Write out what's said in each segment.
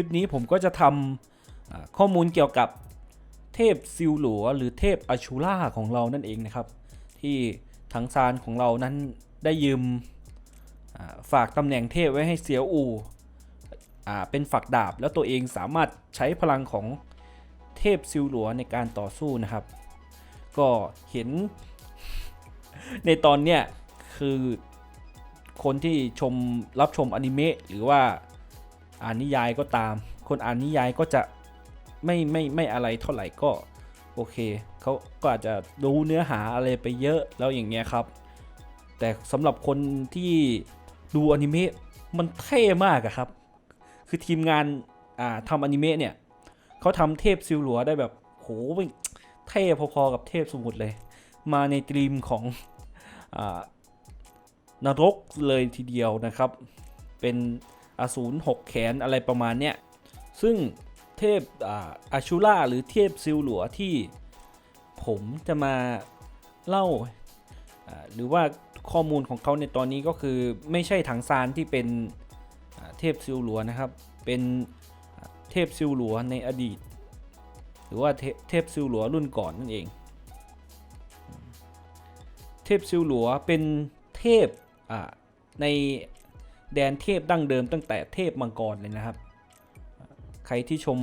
ลิปนี้ผมก็จะทำข้อมูลเกี่ยวกับเทพซิลหลัวหรือเทพอชูล่าของเรานั่นเองนะครับ ที่ถังซานของเรานั้นได้ยืมฝากตำแหน่งเทพไว้ให้เสียวอูเป็นฝักดาบ แล้วตัวเองสามารถใช้พลังของเทพซิลหลัวในการต่อสู้นะครับ ก็เห็นในตอนเนี้ยคือคนที่ชมรับชมอนิเมะหรือว่า อ่านนิยายก็ตาม คนอ่านนิยายก็จะไม่ไม่ไม่อะไรเท่าไหร่ก็โอเคเขาก็อาจจะรู้เนื้อหาอะไรไปเยอะแล้วอย่างเงี้ยครับ แต่สำหรับคนที่ดูอนิเมะมันเท่มากอะครับ คือทีมงานอ่าทำอนิเมะเนี่ยเขาทำเทพซิลหลัวได้แบบโหมันเท่พอๆกับเทพสมุทรเลย มาในตรีมของอานรกเลยทีเดียวนะครับ เป็น อสูรหกแขนอะไรประมาณเนี้ยซึ่งเทพอาอชูล่าหรือเทพซิลหลัวที่ผมจะมาเล่าหรือว่าข้อมูลของเขาในตอนนี้ก็คือไม่ใช่ถังซานที่เป็นเทพซิลหลัวนะครับ เป็นเทพซิลหลัวในอดีต หรือว่าเทพซิลหลัวรุ่นก่อนนั่นเอง เทพซิลหลัวเป็นเทพใน แดนเทพดั้งเดิมตั้งแต่เทพมังกรเลยนะครับ ใครที่ชม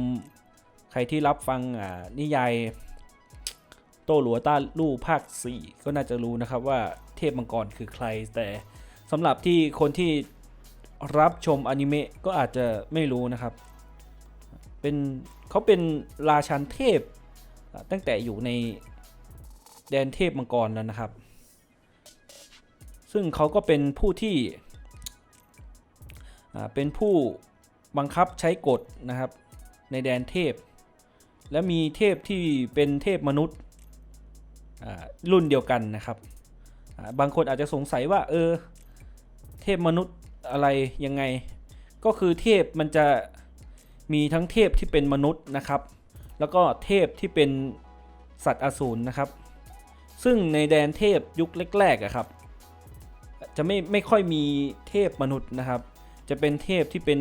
ใครที่รับฟังนิยายโตหลัวต้าลู่ภาค 4 ก็น่าจะรู้นะครับว่าเทพมังกรคือใคร แต่สำหรับที่คนที่รับชมอนิเมะก็อาจจะไม่รู้นะครับ เป็นเขาเป็นราชันเทพตั้งแต่อยู่ในแดนเทพมังกรแล้วนะครับ ซึ่งเขาก็เป็นผู้ที่ เป็นผู้บังคับใช้กฎนะครับในแดนเทพ และมีเทพที่เป็นเทพมนุษย์รุ่นเดียวกันนะครับบางคนอาจจะสงสัยว่าเออเทพมนุษย์อะไรยังไง ก็คือเทพมันจะมีทั้งเทพที่เป็นมนุษย์นะครับ แล้วก็เทพที่เป็นสัตว์อสูรนะครับ ซึ่งในแดนเทพยุคแรกๆอะครับ จะไม่ไม่ค่อยมีเทพมนุษย์นะครับ จะเป็นเทพที่เป็น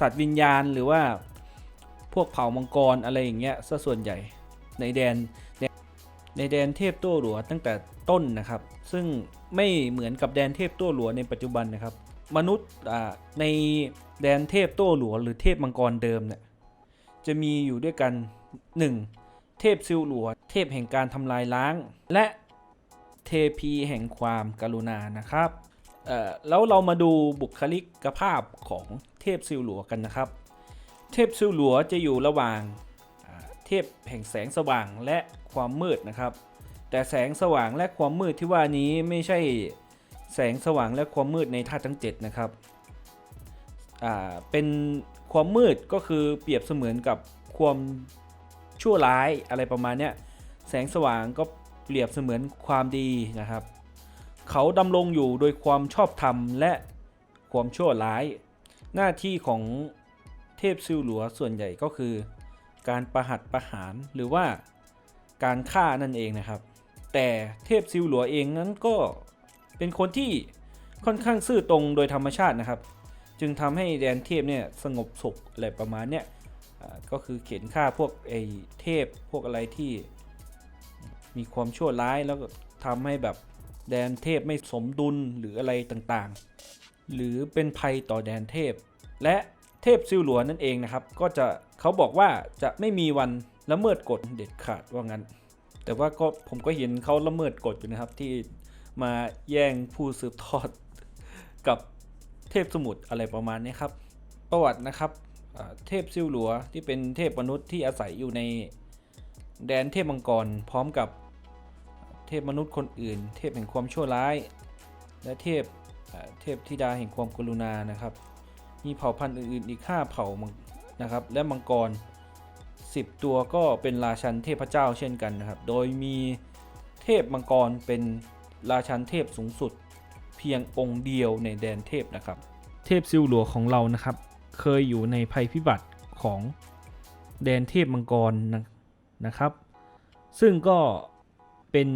สัตว์วิญญาณหรือว่าพวกเผ่ามังกรอะไรอย่างเงี้ยซะส่วนใหญ่ในแดนในแดนเทพโต้หลัวตั้งแต่ต้นนะครับ ซึ่งไม่เหมือนกับแดนเทพโต้หลัวในปัจจุบันนะครับ มนุษย์ในแดนเทพโต้หลัวหรือเทพมังกรเดิมเนี่ยจะมีอยู่ด้วยกัน 1. เทพซิลหลัว เทพแห่งการทำลายล้าง และเทพีแห่งความกรุณานะครับ แล้วเรามาดูบุคลิกภาพของเทพซิลหลัวกันนะครับ เทพซิลหลัวจะอยู่ระหว่างเทพแห่งแสงสว่างและความมืดนะครับ แต่แสงสว่างและความมืดที่ว่านี้ไม่ใช่แสงสว่างและความมืดในธาตุทั้ง 7 นะครับเป็นความมืดก็คือเปรียบเสมือนกับความชั่วร้ายอะไรประมาณนี้แสงสว่างก็เปรียบเสมือนความดีนะครับ เขาดำรงอยู่โดยความชอบธรรมและความชั่วร้าย หน้าที่ของเทพซิลหลัวส่วนใหญ่ก็คือ การประหัตประหารหรือว่าการฆ่านั่นเองนะครับ แต่เทพซิลหลัวเองนั้นก็เป็นคนที่ค่อนข้างซื่อตรงโดยธรรมชาตินะครับ จึงทำให้แดนเทพเนี่ยสงบสุขอะไรประมาณเนี้ยก็คือเข็นฆ่าพวกไอ้เทพพวกอะไรที่มีความชั่วร้ายแล้วก็ทำให้แบบ แดนเทพไม่สมดุลหรืออะไรต่างๆ หรือเป็นภัยต่อแดนเทพ และเทพซิลหลวนั่นเองนะครับ ก็จะเขาบอกว่าจะไม่มีวันละเมิดกฎเด็ดขาดว่างั้น แต่ว่าก็ผมก็เห็นเขาละเมิดกฎอยู่นะครับที่มาแย่งผู้สืบทอดกับเทพสมุทรอะไรประมาณนี้ครับ ประวัตินะครับเทพซิลหลัวที่เป็นเทพมนุษย์ที่อาศัยอยู่ในแดนเทพมังกร พร้อมกับ เทพมนุษย์คนอื่น เทพแห่งความชั่วร้าย และเทพเทพธิดาแห่งความกรุณานะครับ มีเผ่าพันธุ์อื่นๆอีก 5 เผ่ามังนะครับ และมังกร 10 ตัวก็เป็นราชันเทพเจ้าเช่นกันนะครับ โดยมีเทพมังกรเป็นราชันเทพสูงสุด เพียงองค์เดียวในแดนเทพนะครับ เทพซิลหลัวของเรานะครับ เคยอยู่ในภัยพิบัติของแดนเทพมังกรนะนะครับ ซึ่งก็ เป็น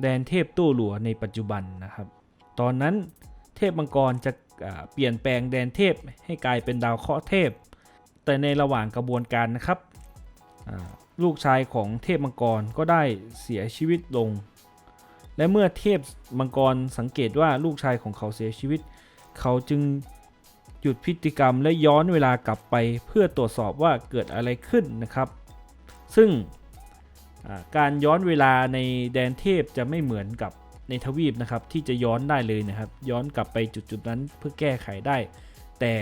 แดนเทพตู้หลัวในปัจจุบันนะครับ ตอนนั้นเทพมังกรจะเปลี่ยนแปลงแดนเทพให้กลายเป็นดาวเคราะห์เทพ แต่ในระหว่างกระบวนการนะครับ ลูกชายของเทพมังกรก็ได้เสียชีวิตลง และเมื่อเทพมังกรสังเกตว่าลูกชายของเขาเสียชีวิต เขาจึงหยุดพฤติกรรมและย้อนเวลากลับไปเพื่อตรวจสอบว่าเกิดอะไรขึ้นนะครับ ซึ่ง การย้อนเวลาในแดนเทพจะไม่เหมือนกับในทวีปนะครับที่จะย้อนได้เลยนะครับ ย้อนกลับไปจุดๆนั้นเพื่อแก้ไขได้ แต่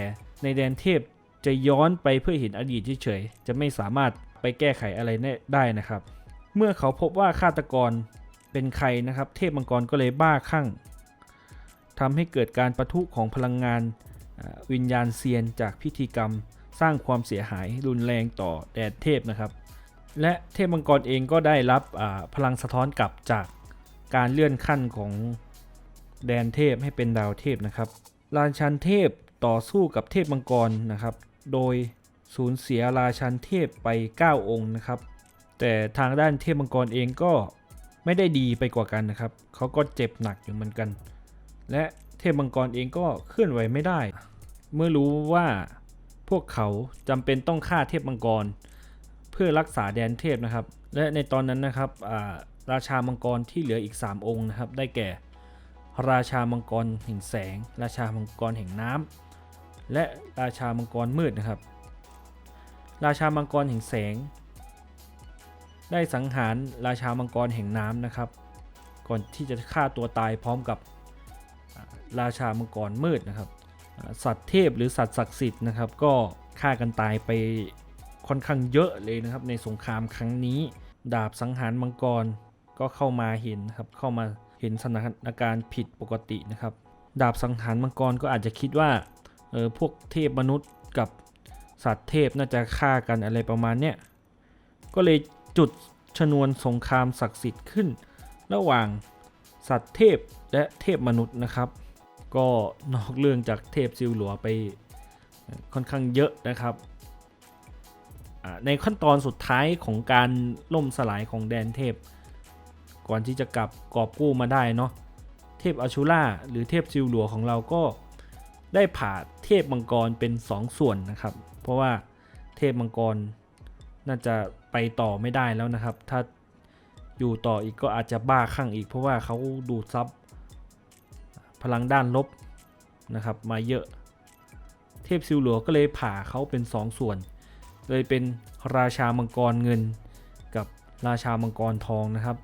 ในแดนเทพจะย้อนไปเพื่อเห็นอดีตเฉยๆจะไม่สามารถไปแก้ไขอะไรได้นะครับ เมื่อเขาพบว่าฆาตกรเป็นใครนะครับ เทพมังกรก็เลยบ้าคลั่งทำให้เกิดการประทุของพลังงานวิญญาณเซียนจากพิธีกรรมสร้างความเสียหายรุนแรงต่อแดนเทพนะครับ และเทพมังกรเองก็ได้รับพลังสะท้อนกลับจากการเลื่อนขั้นของแดนเทพให้เป็นดาวเทพนะครับราชันเทพต่อสู้กับเทพมังกรนะครับ โดยสูญเสียราชันเทพไป 9 องค์นะครับ แต่ทางด้านเทพมังกรเองก็ไม่ได้ดีไปกว่ากันนะครับ เขาก็เจ็บหนักอยู่เหมือนกัน และเทพมังกรเองก็เคลื่อนไหวไม่ได้ เมื่อรู้ว่าพวกเขาจำเป็นต้องฆ่าเทพมังกร เพื่อรักษาแดนเทพนะครับ และในตอนนั้นนะครับราชามังกรที่เหลืออีก 3 องค์นะครับ ได้แก่ ราชามังกรแห่งแสง ราชามังกรแห่งน้ำและราชามังกรมืดนะครับ ราชามังกรแห่งแสง ได้สังหารราชามังกรแห่งน้ำนะครับ ก่อนที่จะฆ่าตัวตายพร้อมกับราชามังกรมืดนะครับ สัตว์เทพหรือสัตว์ศักดิ์สิทธิ์นะครับ ก็ฆ่ากันตายไป ค่อนข้างเยอะเลยนะครับในสงครามครั้งนี้ ดาบสังหารมังกรก็เข้ามาเห็นนะครับเข้ามาเห็นสถานการณ์ผิดปกตินะครับ ดาบสังหารมังกรก็อาจจะคิดว่าเออพวกเทพมนุษย์กับสัตว์เทพน่าจะฆ่ากันอะไรประมาณเนี้ยก็เลยจุดชนวนสงครามศักดิ์สิทธิ์ขึ้น ระหว่างสัตว์เทพและเทพมนุษย์นะครับ ก็นอกเรื่องจากเทพซิลหลัวไปค่อนข้างเยอะนะครับ ในขั้นตอนสุดท้ายของการล่มสลายของแดนเทพ ก่อนที่จะกลับกอบกู้มาได้เนาะเทพอชูล่าหรือเทพซิลหลัวของเราก็ได้ผ่าเทพมังกรเป็น2ส่วนนะครับ เพราะว่าเทพมังกรน่าจะไปต่อไม่ได้แล้วนะครับ ถ้าอยู่ต่ออีกก็อาจจะบ้าคลั่งอีก เพราะว่าเขาดูดซับพลังด้านลบนะครับ มาเยอะ เทพซิลหลัวก็เลยผ่าเขาเป็น2ส่วน ยเป็นราชามังกรเงินกับราชามังกรทองนะครับ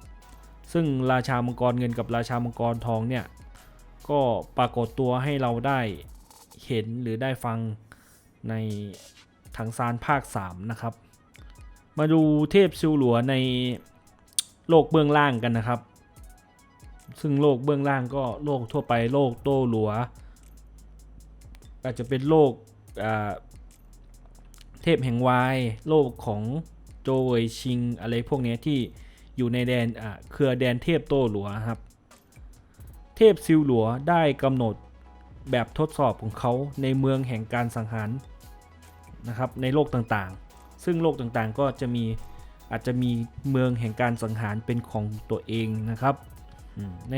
ซึ่งราชามังกรเงินกับราชามังกรทองเนี่ยก็ปรากฏตัวให้เราได้เห็นหรือได้ฟังในถังซานภาค 3 นะครับ มาดูเทพซิวหลัวในโลกเบื้องล่างกันนะครับ ซึ่งโลกเบื้องล่างก็โลกทั่วไปโลกโต้หลัว อาจจะเป็นโลกอ่า พแห่งวายโลกของโจเวยชิงอะไรพวกนี้ที่อยู่ในแดนอ่าเครือแดนเทพโตหลัวครับ เทพซิวหลัวได้กำหนดแบบทดสอบของเขาในเมืองแห่งการสังหารนะครับในโลกต่างๆ ซึ่งโลกต่างๆก็จะมีอาจจะมีเมืองแห่งการสังหารเป็นของตัวเองนะครับใน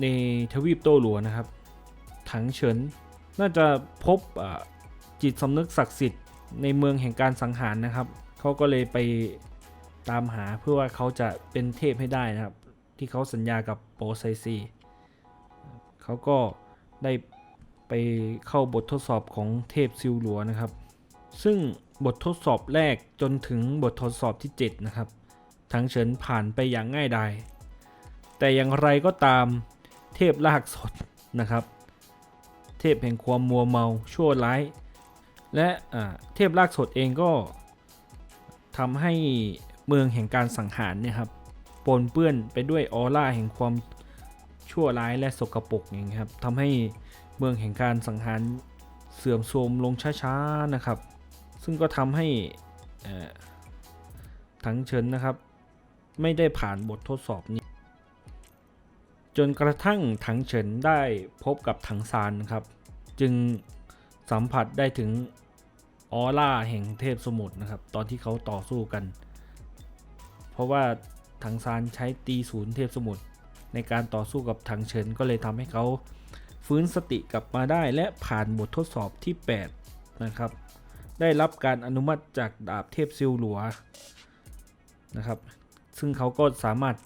ในทวีปโตหลัวนะครับ ถังเฉินน่าจะพบอ่าจิตสำนึกศักดิ์สิทธิ์ ในเมืองแห่งการสังหารนะครับ เขาก็เลยไปตามหาเพื่อว่าเขาจะเป็นเทพให้ได้นะครับ ที่เขาสัญญากับโปไซซีเขาก็ได้ไปเข้าบททดสอบของเทพซิลหลัวนะครับ ซึ่งบททดสอบแรกจนถึงบททดสอบที่ 7 นะครับ ทั้งเฉินผ่านไปอย่างง่ายดาย แต่อย่างไรก็ตามเทพลากสดนะครับ เทพแห่งความมัวเมาชั่วร้าย และเทพลากสดเองก็ทำให้เมืองแห่งการสังหารเนี่ยครับปนเปื้อนไปด้วยออร่าแห่งความชั่วร้ายและสกปรกอย่างนี้ครับทำให้เมืองแห่งการสังหารเสื่อมโทรมลงช้าๆนะครับ ซึ่งก็ทำให้เอ่อถังเฉินนะครับ ไม่ได้ผ่านบททดสอบนี้ จนกระทั่งถังเฉินได้พบกับถังซานครับ จึงสัมผัสได้ถึง ออร่าแห่งเทพสมุทรนะครับ ตอนที่เขาต่อสู้กัน เพราะว่าถังซานใช้ตีศูนย์เทพสมุทรในการต่อสู้กับถังเฉินก็เลยทำให้เขาฟื้นสติกลับมาได้และผ่านบททดสอบที่ 8 นะครับ ได้รับการอนุมัติจากดาบเทพซิลหลัวนะครับ ซึ่งเขาก็สามารถ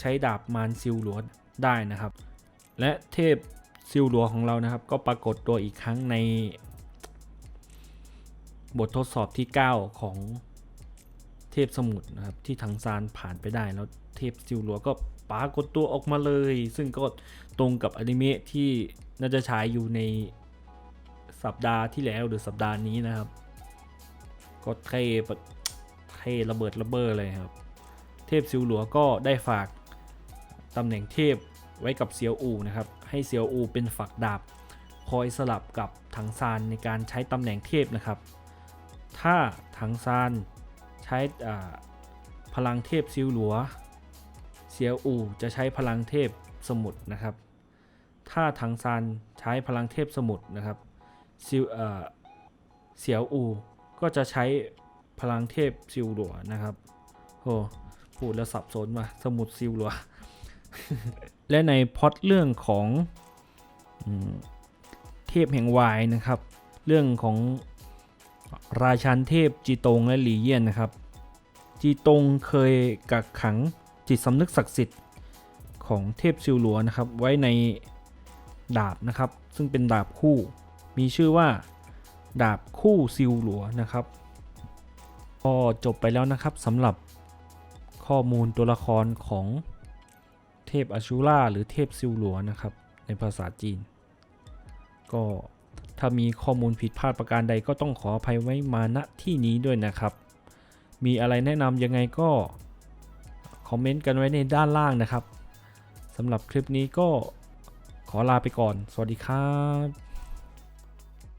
ใช้ดาบมารซิลหลัวได้นะครับ และเทพซิลหลัวของเรานะครับ ก็ปรากฏตัวอีกครั้งใน บททดสอบที่ 9 ของเทพสมุทรนะครับ ที่ทางซานผ่านไปได้แล้วเทพซิลลัวก็ปรากฏตัวออกมาเลย ซึ่งก็ตรงกับอนิเมะที่น่าจะฉายอยู่ในสัปดาห์ที่แล้วหรือสัปดาห์นี้นะครับ ก็เท่แบบเทระเบิดระเบ้อเลยครับ เทพซิลหลัวก็ได้ฝากตำแหน่งเทพไว้กับเซียวอูนะครับ ให้เซียวอูเป็นฝักดาบคอยสลับกับถังซานในการใช้ตำแหน่งเทพนะครับ ถ้าถังซานใช้พลังเทพซิลหลัวเซียวอูจะใช้พลังเทพสมุทรนะครับ ถ้าถังซานใช้พลังเทพสมุทรนะครับซิลเสียวอูก็จะใช้พลังเทพซิลหลัวนะครับโหพูดแล้วสับสนว่ะสมุทรซิลหลัว และในพอตเรื่องของอเทพแห่งวายนะครับ เรื่องของ ราชันเทพจีตงและหลีเยี่ยนนะครับ จีตงเคยกักขังจิตสำนึกศักดิ์สิทธิ์ของเทพซิวหลัวนะครับ ไว้ในดาบนะครับ ซึ่งเป็นดาบคู่ มีชื่อว่าดาบคู่ซิวหลัวนะครับก็จบไปแล้วนะครับสำหรับข้อมูลตัวละครของเทพอชูล่าหรือเทพซิวหลัวนะครับ ในภาษาจีน ก็ ถ้ามีข้อมูลผิดพลาดประการใดก็ต้องขออภัยไว้มาณที่นี้ด้วยนะครับ มีอะไรแนะนำยังไงก็คอมเมนต์กันไว้ในด้านล่างนะครับสำหรับคลิปนี้ก็ขอลาไปก่อน สวัสดีครับ